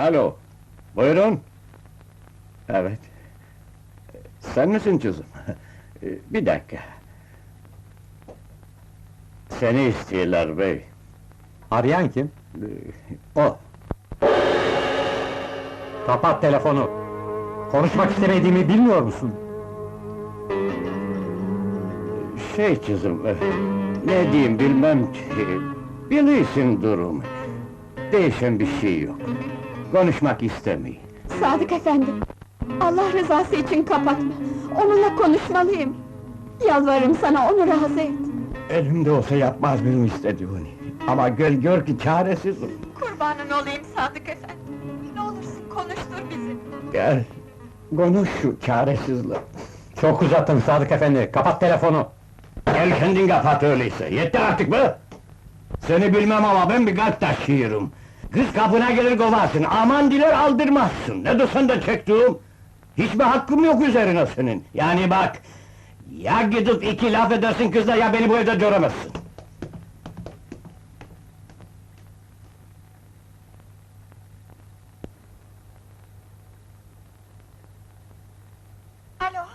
Alo, buyurun. Evet. Sen misin kızım? Bir dakika. Seni istiyorlar bey. Arayan kim? O. Kapat telefonu. Konuşmak istemediğimi bilmiyor musun? Şey kızım, ne diyeyim bilmem ki. Biliyorsun durumu. Değişen bir şey yok. Konuşmak istemiyor. Sadık efendi, Allah rızası için kapatma. Onunla konuşmalıyım. Yalvarırım sana, onu razı et. Elimde olsa yapmaz benim istediğini. Ama gör gör ki çaresizim. Kurbanın olayım Sadık efendi. Ne olursun konuştur bizi. Gel, konuş şu çaresizlik. Çok uzattın Sadık efendi, kapat telefonu! Gel kendin kapat öyleyse, yetti artık be! Seni bilmem ama ben bir kalp taşıyorum. Kız kapına gelir kovarsın, aman diler aldırmazsın. Ne dursan da çektiğim. Hiçbir hakkım yok üzerine senin. Yani bak, ya gidip iki laf edersin kızla ya beni bu evde göremezsin. Alo,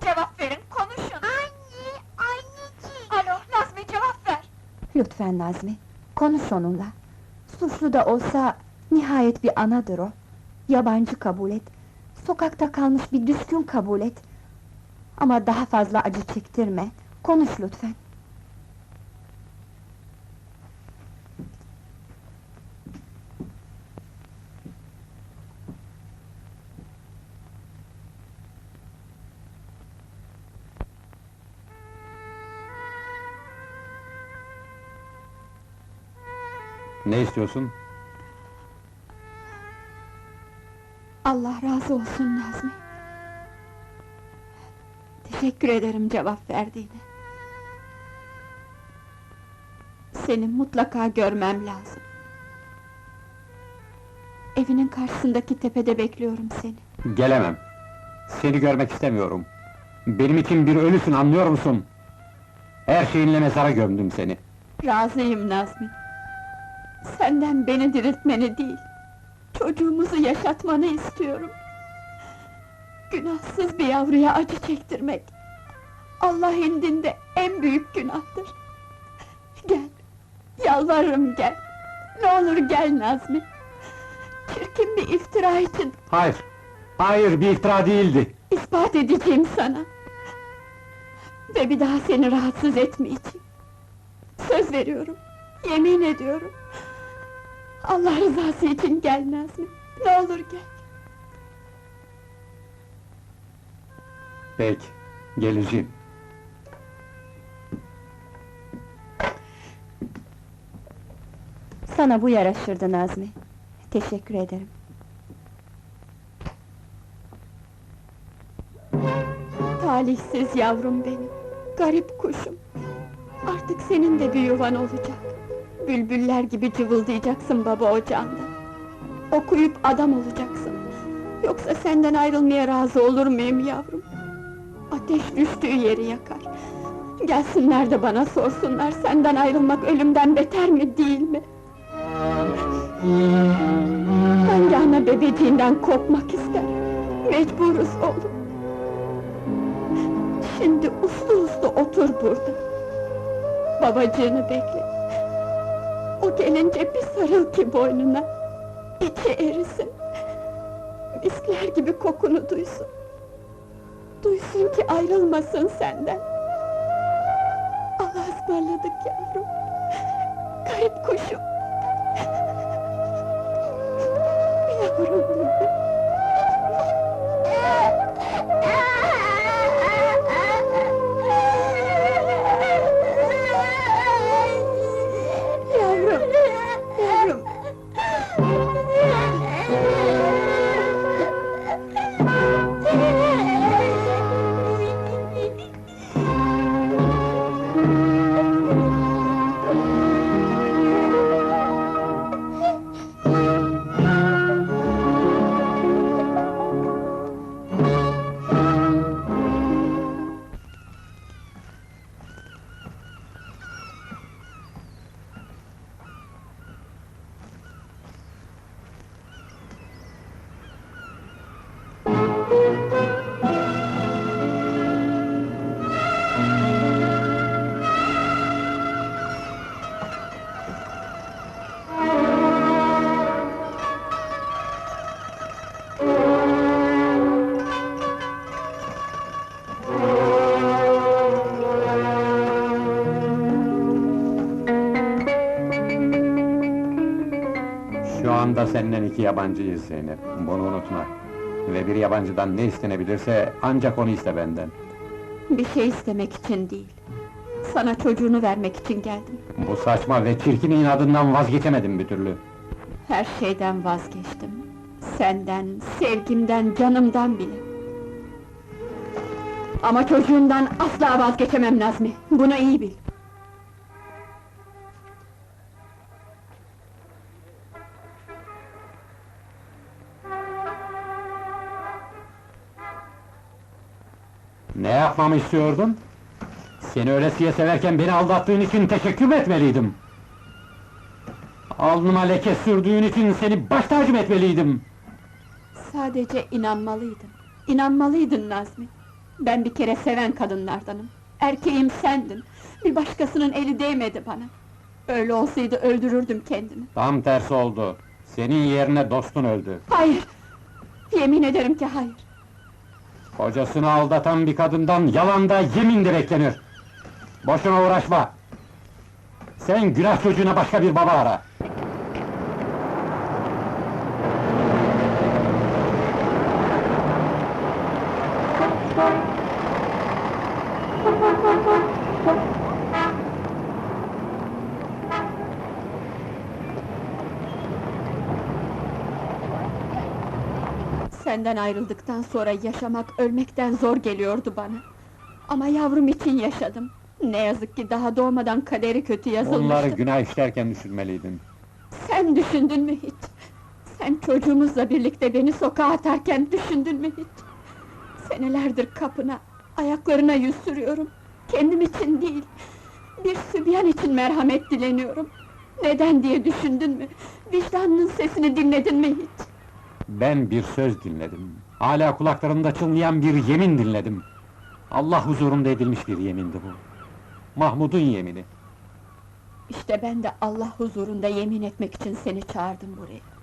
cevap verin, konuşun. Anne, anneciğim. Alo, Nazmi cevap ver. Lütfen Nazmi, konuş onunla. Suçlu da olsa, nihayet bir anadır o. Yabancı kabul et. Sokakta kalmış bir düşkün kabul et. Ama daha fazla acı çektirme. Konuş lütfen. Ne istiyorsun? Allah razı olsun Nazmi. Teşekkür ederim cevap verdiğine. Seni mutlaka görmem lazım. Evinin karşısındaki tepede bekliyorum seni. Gelemem. Seni görmek istemiyorum. Benim için bir ölüsün, anlıyor musun? Her şeyinle mezara gömdüm seni. Razıyım Nazmi. Senden beni diriltmeni değil, çocuğumuzu yaşatmanı istiyorum. Günahsız bir yavruya acı çektirmek, Allah indinde en büyük günahtır. Gel, yalvarırım gel. Ne olur gel Nazmi. Çirkin bir iftira için Hayır, hayır bir iftira değildi. ispat edeceğim sana. Ve bir daha seni rahatsız etmeyeceğim. Söz veriyorum, yemin ediyorum. Allah rızası için gel Nazmi, ne olur gel. Peki, geleceğim. Sana bu yaraşırdı Nazmi. Teşekkür ederim. Talihsiz yavrum benim, garip kuşum. Artık senin de bir yuvan olacak. Bülbüller gibi cıvıldayacaksın baba ocağında. Okuyup adam olacaksın. Yoksa senden ayrılmaya razı olur muyum yavrum? Ateş düştüğü yeri yakar. Gelsinler de bana sorsunlar, senden ayrılmak ölümden beter mi değil mi? Hangi ana bebeciğinden kopmak ister? Mecburuz oğlum. Şimdi uslu uslu otur burada. Babacığını bekle. O gelince bir sarıl ki boynuna. İçi erisin. Miskler gibi kokunu duysun. Duysun ki ayrılmasın senden. Allah'a ısmarladık yavrum. Garip kuşum. Dünyanda senden iki yabancıyız Zeynep, bunu unutma. Ve bir yabancıdan ne istenebilirse ancak onu iste benden. Bir şey istemek için değil. Sana çocuğunu vermek için geldim. Bu saçma ve çirkin inadından vazgeçemedim bir türlü. Her şeyden vazgeçtim. Senden, sevgimden, canımdan bile. Ama çocuğumdan asla vazgeçemem Nazmi. Bunu iyi bil. Ne yapmamı istiyordun? Seni ölesiye severken beni aldattığın için teşekkür etmeliydim? Alnıma leke sürdüğün için seni baş tacı mı etmeliydim? Sadece inanmalıydın. İnanmalıydın Nazmi. Ben bir kere seven kadınlardanım. Erkeğim sendin. Bir başkasının eli değmedi bana. Öyle olsaydı öldürürdüm kendimi. Tam tersi oldu. Senin yerine dostun öldü. Hayır! Yemin ederim ki hayır. Kocasını aldatan bir kadından yalanda yemin de beklenir. Boşuna uğraşma. Sen günah çocuğuna başka bir baba ara. Senden ayrıldıktan sonra yaşamak ölmekten zor geliyordu bana. Ama yavrum için yaşadım. Ne yazık ki daha doğmadan kaderi kötü yazılmıştı. Onları günah işlerken düşünmeliydin. Sen düşündün mü hiç? Sen çocuğumuzla birlikte beni sokağa atarken düşündün mü hiç? Senelerdir kapına, ayaklarına yüz sürüyorum. Kendim için değil, bir sübyan için merhamet dileniyorum. Neden diye düşündün mü? Vicdanının sesini dinledin mi hiç? Ben bir söz dinledim. Hala kulaklarımda çınlayan bir yemin dinledim. Allah huzurunda edilmiş bir yemindi bu. Mahmud'un yemini. İşte ben de Allah huzurunda yemin etmek için seni çağırdım buraya.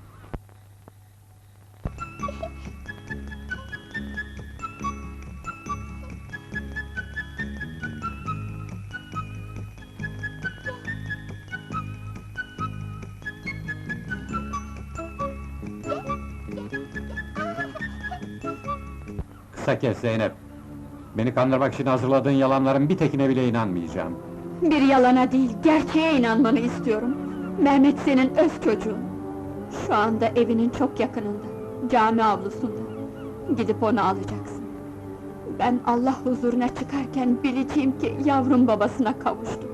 Kısa Zeynep. Beni kandırmak için hazırladığın yalanların bir tekine bile inanmayacağım. Bir yalana değil, gerçeğe inanmanı istiyorum. Mehmet senin öz çocuğun. Şu anda evinin çok yakınında, cami avlusunda. Gidip onu alacaksın. Ben Allah huzuruna çıkarken bileceğim ki yavrum babasına kavuştu.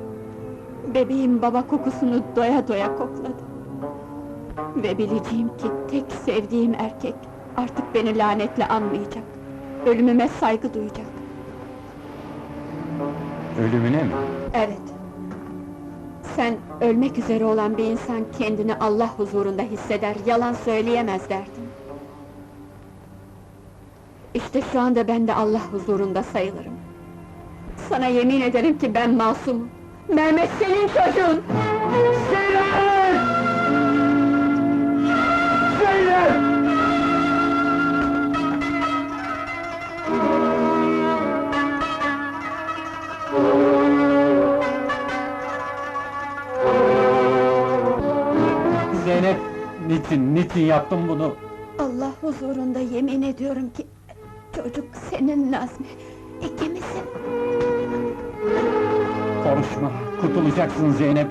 Bebeğim baba kokusunu doya doya kokladı. Ve bileceğim ki tek sevdiğim erkek artık beni lanetle anmayacak. Ölümüme saygı duyacak. Ölümüne mi? Evet. Sen ölmek üzere olan bir insan kendini Allah huzurunda hisseder, yalan söyleyemez derdin. İşte şu anda ben de Allah huzurunda sayılırım. Sana yemin ederim ki ben masumum. Mehmet senin çocuğun! Zeynep! Niçin, niçin yaptın bunu? Allah huzurunda yemin ediyorum ki... ...çocuk senin Nazmi, ikimizin. Konuşma, kurtulacaksın Zeynep.